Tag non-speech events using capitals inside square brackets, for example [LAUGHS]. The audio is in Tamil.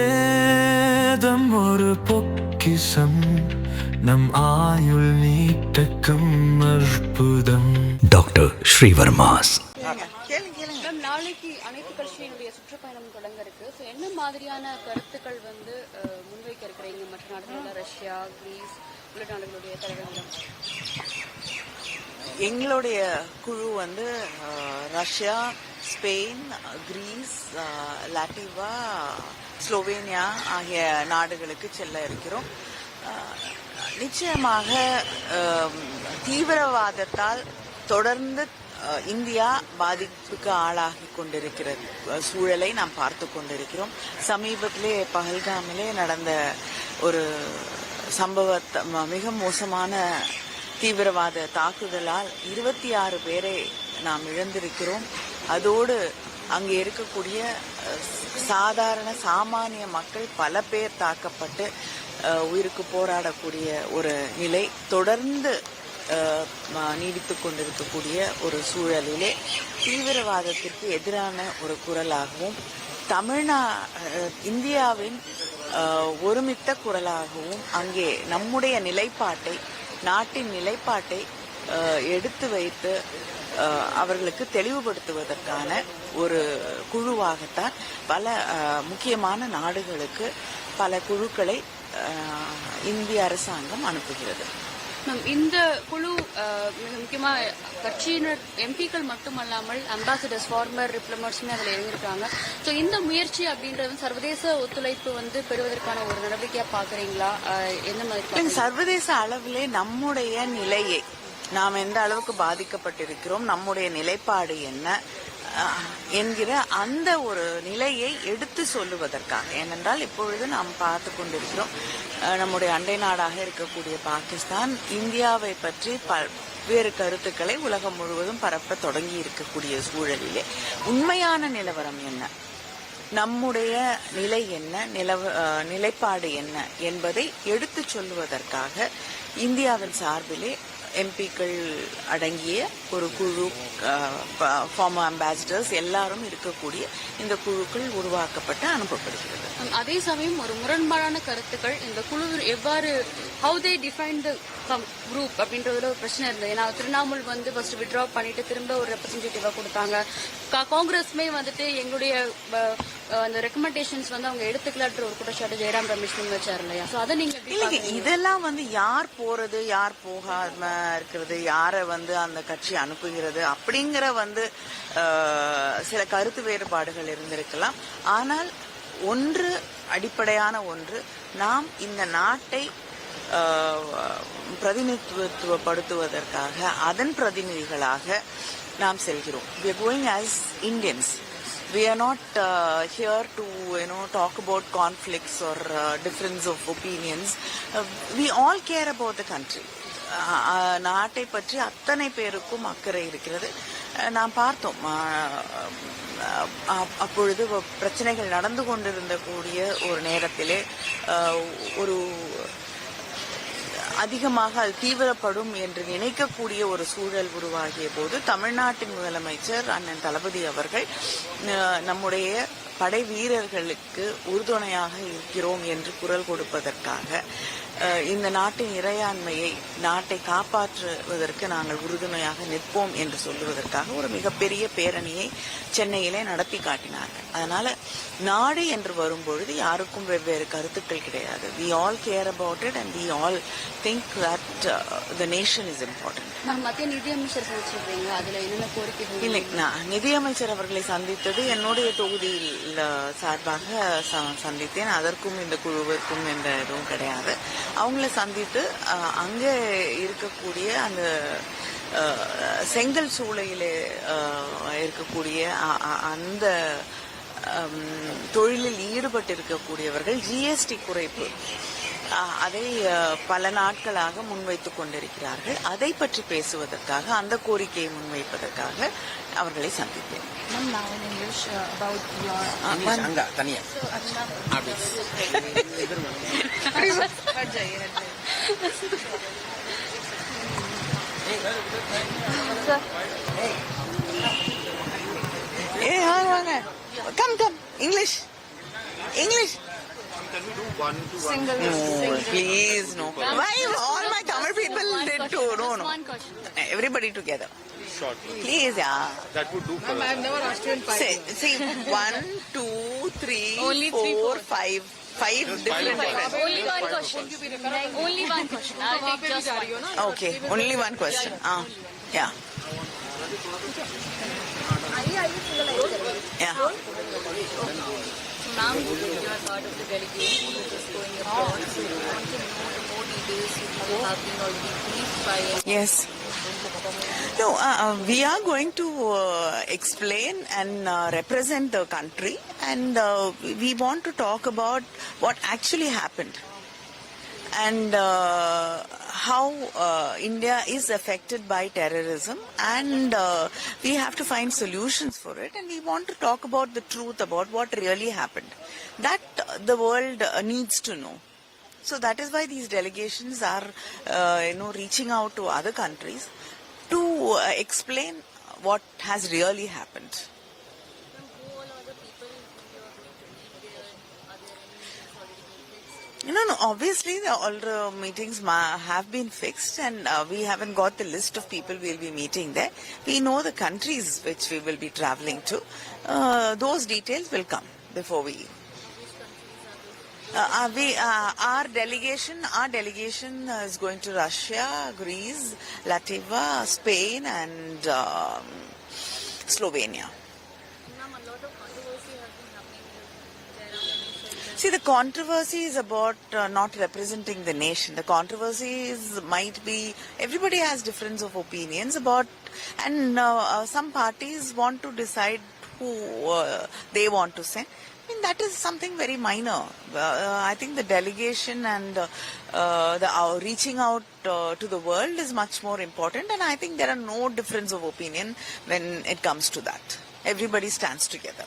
ஆயுர்வேதம் ஒரு பொக்கிசம் நம் ஆயுள் நீட்டக்கும் அற்புதம். டாக்டர் ஸ்ரீவர்மாஸ். மேம் நாளைக்கு அனைத்து கட்சியினுடைய சுற்றுப்பயணம் தொடங்க இருக்கு ஸோ என்ன மாதிரியான கருத்துக்கள் வந்து முன்வைக்க இருக்கிறீங்க? மற்ற நாடுகளில் ரஷ்யா கிரீஸ் உள்ளிட்ட நாடுகளுடைய எங்களுடைய குழு வந்து Russia Spain Greece Latvia Slovenia ஆகிய நாடுகளுக்கு செல்ல இருக்கிறோம். Uh, நிச்சயமாக um, தீவிரவாதத்தால் தொடர்ந்து uh, இந்தியா பாதிப்புக்கு ஆளாகி கொண்டிருக்கிற uh, சூழலை நாம் பார்த்து கொண்டிருக்கிறோம். சமீபத்திலே பகல்காமிலே நடந்த ஒரு சம்பவத்தை ம- மிக மோசமான தீவிரவாத தாக்குதலால் இருபத்தி ஆறு பேரை நாம் இழந்திருக்கிறோம். அதோடு அங்கே இருக்கக்கூடிய சாதாரண சாமானிய மக்கள் பல பேர் தாக்கப்பட்டு உயிருக்கு போராடக்கூடிய ஒரு நிலை தொடர்ந்து நீடித்து கொண்டிருக்கக்கூடிய ஒரு சூழலிலே தீவிரவாதத்திற்கு எதிரான ஒரு குரலாகவும் தமிழ்நா இந்தியாவின் ஒருமித்த குரலாகவும் அங்கே நம்முடைய நிலைப்பாட்டை நாட்டின் நிலைப்பாட்டை எடுத்து வைத்து அவர்களுக்கு தெளிவுபடுத்துவதற்கான ஒரு குழுவாகத்தான் பல முக்கியமான நாடுகளுக்கு பல குழுக்களை இந்திய அரசாங்கம் அனுப்புகிறது. மேம் இந்த குழு மிக முக்கியமா கட்சியினர் எம்பிக்கள் மட்டுமல்லாமல் அம்பாசிடர்ஸ் ஃபார்மர் டிப்ளமர்ஸுமே அதில் இறங்கியிருக்காங்க ஸோ இந்த முயற்சி அப்படின்றது சர்வதேச ஒத்துழைப்பு வந்து பெறுவதற்கான ஒரு நடவடிக்கையா பாக்குறீங்களா அஹ், என்ன மாதிரி? சர்வதேச அளவிலே நம்முடைய நிலையை நாம் எந்த அளவுக்கு பாதிக்கப்பட்டிருக்கிறோம் நம்முடைய நிலைப்பாடு என்ன என்கிற அந்த ஒரு நிலையை எடுத்து சொல்லுவதற்காக. ஏனென்றால் இப்பொழுது நாம் பார்த்து கொண்டிருக்கிறோம் நம்முடைய அண்டை நாடாக இருக்கக்கூடிய பாகிஸ்தான் இந்தியாவை பற்றி பல்வேறு கருத்துக்களை உலகம் முழுவதும் பரப்ப தொடங்கி இருக்கக்கூடிய சூழலிலே. உண்மையான நிலவரம் என்ன? நம்முடைய நிலை என்ன? நிலவ நிலைப்பாடு என்ன? என்பதை எடுத்துச் சொல்லுவதற்காக இந்தியாவின் சார்பிலே எம்பிக்கள் அடங்கிய ஒரு குழு ஃபார்மர் அம்பாசிடர்ஸ் எல்லாரும் இருக்கக்கூடிய இந்த குழுக்கள் உருவாக்கப்பட்டு அனுப்பப்படுகிறது. அதே சமயம் ஒரு முரண்பாடான கருத்துக்கள் இந்த குழு எவ்வாறு how they define the group அப்படின்றதுல ஒரு பிரச்சனை இருந்தது. ஏன்னா திரிணாமுல் வந்து ஃபர்ஸ்ட் வித்ட்ரா பண்ணிட்டு திரும்ப ஒரு ரெப்ரஸன்டேட்டிவா கொடுத்தாங்க. காங்கிரஸ்மே வந்துட்டு எங்களுடைய அந்த ரெக்கமெண்டேஷன்ஸ் வந்து அவங்க எடுத்துக்கலான்ற ஒரு குற்றச்சாட்டு ஜெயராம் ரமேஷ் முன் வச்சார் இல்லையா? ஸோ அதை நீங்க இல்லைங்க? இதெல்லாம் வந்து யார் போறது யார் போகாம இருக்கிறது யாரை வந்து அந்த கட்சி அனுப்புகிறது அப்படிங்கிற வந்து சில கருத்து வேறுபாடுகள் இருந்திருக்கலாம். ஆனால் ஒன்று அடிப்படையான ஒன்று நாம் இந்த நாட்டை அஹ், பிரதிநிதித்துவப்படுத்துவதற்காக அதன் பிரதிநிதிகளாக நாம் செல்கிறோம் we are going as Indians we are not uh, here to you know talk about conflicts or uh, difference of opinions uh, we all care about the country அஹ் அஹ் நாட்டை பற்றி அத்தனை பேருக்கும் அக்கறை இருக்கிறது. நாம் பார்த்தோம். அப்- அப்பொழுது வ- பிரச்சனைகள் நடந்து கொண்டிருந்த கூடிய ஒரு நேரத்திலே ஒரு அதிகமாக அது தீவிரப்படும் என்று நினைக்கக்கூடிய ஒரு சூழல் உருவாகிய போது தமிழ்நாட்டின் முதலமைச்சர் அண்ணன் தளபதி அவர்கள் நம்முடைய படை வீரர்களுக்கு உறுதுணையாக இருக்கிறோம் என்று குரல் கொடுப்பதற்காக இந்த நாட்டின் இறையாண்மையை நாட்டை காப்பாற்றுவதற்கு நாங்கள் உறுதுணையாக நிற்போம் என்று சொல்லுவதற்காக ஒரு மிகப்பெரிய பேரணியை சென்னையிலே நடத்தி காட்டினார்கள். அதனால நாடு என்று வரும்பொழுது யாருக்கும் வெவ்வேறு கருத்துக்கள் கிடையாது. We all care about it and we all think that the nation is important மத்திய நிதியமைச்சர் சொல்றீங்க அதுல என்னென்ன கோரிக்கைகள்? இல்லை நான் நிதியமைச்சர் அவர்களை சந்தித்தது என்னுடைய தொகுதியில் சார்பாக சந்தித்தேன். அதற்கும் இந்த குழுவிற்கும் எந்த இதுவும் கிடையாது. அவங்கள சந்தித்து அங்கே இருக்கக்கூடிய அந்த செங்கல் சூளையிலே இருக்கக்கூடிய அந்த தொழிலில் ஈடுபட்டிருக்கக்கூடியவர்கள் ஜிஎஸ்டி குறைப்பு. அதை பல நாட்களாக முன்வைத்துக் கொண்டிருக்கிறார்கள். அதை பற்றி பேசுவதற்காக அந்த கோரிக்கையை முன்வைப்பதற்காக அவர்களை சந்தித்தேன். English uh, தனியா. அப்படி ஏ வாங்க வாங்க come come English English. Single. No, please no. Why all my Tamil people One did question, too? No, just no. one question. Everybody together. Short. Please, yeah. That would do for I've never asked you in five. See, see, one, two, three, [LAUGHS] Only three, four, four. five, five different Five. Only one question. Only one question. I'll take just one. Okay, only one question. Ah, yeah. Yeah. Now you are part of the delegation which is going abroad. So we want to know the more details you have been already briefed by Yes. No, uh, uh, we are going to uh, explain and uh, represent the country, and uh, we want to talk about what actually happened and uh, how uh, India is affected by terrorism, and uh, we have to find solutions for it, and we want to talk about the truth about what really happened. That the world uh, needs to know. So that is why these delegations are, uh, you know, reaching out to other countries to uh, explain what has really happened. No, no. Obviously, the, all the meetings have been fixed, and uh, we haven't got the list of people we'll be meeting there. We know the countries which we will be traveling to. Uh, those details will come before we. Uh, are we, uh, our delegation, our delegation uh, is going to Russia, Greece, Latvia, Spain, and um, Slovenia. See, the controversy is about uh, not representing the nation. The controversies might be everybody has difference of opinions about, and uh, uh, some parties want to decide who uh, they want to send. I mean, that is something very minor. Uh, I think the delegation and uh, uh, the uh, reaching out uh, to the world is much more important, and I think there are no difference of opinion when it comes to that. Everybody stands together.